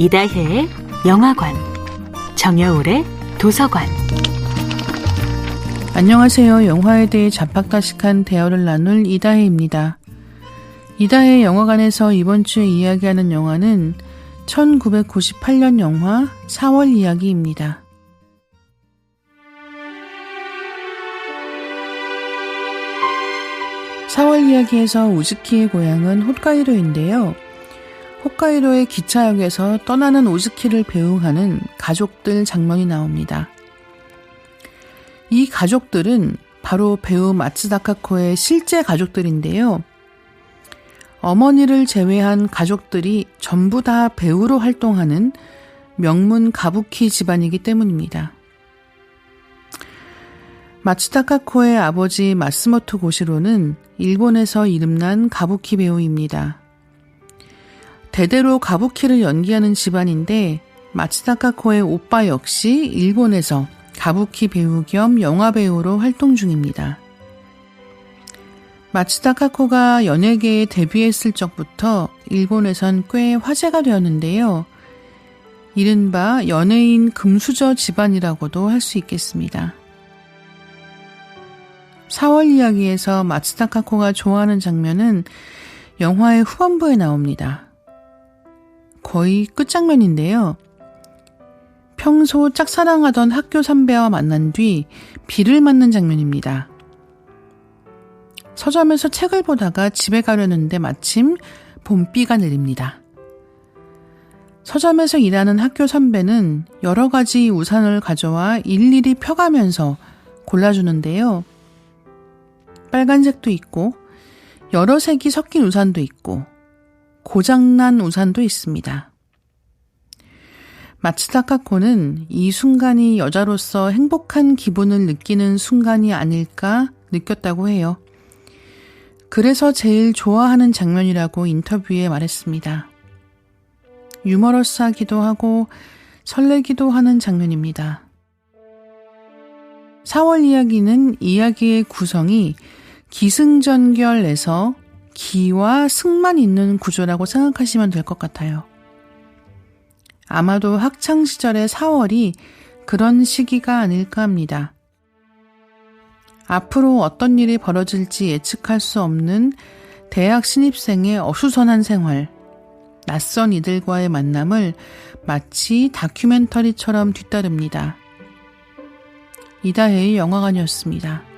이다혜의 영화관, 정여울의 도서관. 안녕하세요. 영화에 대해 잡학다식한 대화를 나눌 이다혜입니다. 이다혜 영화관에서 이번 주에 이야기하는 영화는 1998년 영화 4월 이야기입니다. 4월 이야기에서 우즈키의 고향은 홋카이도인데요. 홋카이도의 기차역에서 떠나는 우즈키를 배웅하는 가족들 장면이 나옵니다. 이 가족들은 바로 배우 마츠다카코의 실제 가족들인데요. 어머니를 제외한 가족들이 전부 다 배우로 활동하는 명문 가부키 집안이기 때문입니다. 마츠다카코의 아버지 마스모토 고시로는 일본에서 이름난 가부키 배우입니다. 대대로 가부키를 연기하는 집안인데 마츠다카코의 오빠 역시 일본에서 가부키 배우 겸 영화 배우로 활동 중입니다. 마츠다카코가 연예계에 데뷔했을 적부터 일본에선 꽤 화제가 되었는데요. 이른바 연예인 금수저 집안이라고도 할 수 있겠습니다. 4월 이야기에서 마츠다카코가 좋아하는 장면은 영화의 후반부에 나옵니다. 거의 끝장면인데요. 평소 짝사랑하던 학교 선배와 만난 뒤 비를 맞는 장면입니다. 서점에서 책을 보다가 집에 가려는데 마침 봄비가 내립니다. 서점에서 일하는 학교 선배는 여러 가지 우산을 가져와 일일이 펴가면서 골라주는데요. 빨간색도 있고, 여러 색이 섞인 우산도 있고, 고장난 우산도 있습니다. 마츠다카코는 이 순간이 여자로서 행복한 기분을 느끼는 순간이 아닐까 느꼈다고 해요. 그래서 제일 좋아하는 장면이라고 인터뷰에 말했습니다. 유머러스하기도 하고 설레기도 하는 장면입니다. 4월 이야기는 이야기의 구성이 기승전결에서 기와 승만 있는 구조라고 생각하시면 될 것 같아요. 아마도 학창시절의 4월이 그런 시기가 아닐까 합니다. 앞으로 어떤 일이 벌어질지 예측할 수 없는 대학 신입생의 어수선한 생활, 낯선 이들과의 만남을 마치 다큐멘터리처럼 뒤따릅니다. 이다혜의 영화관이었습니다.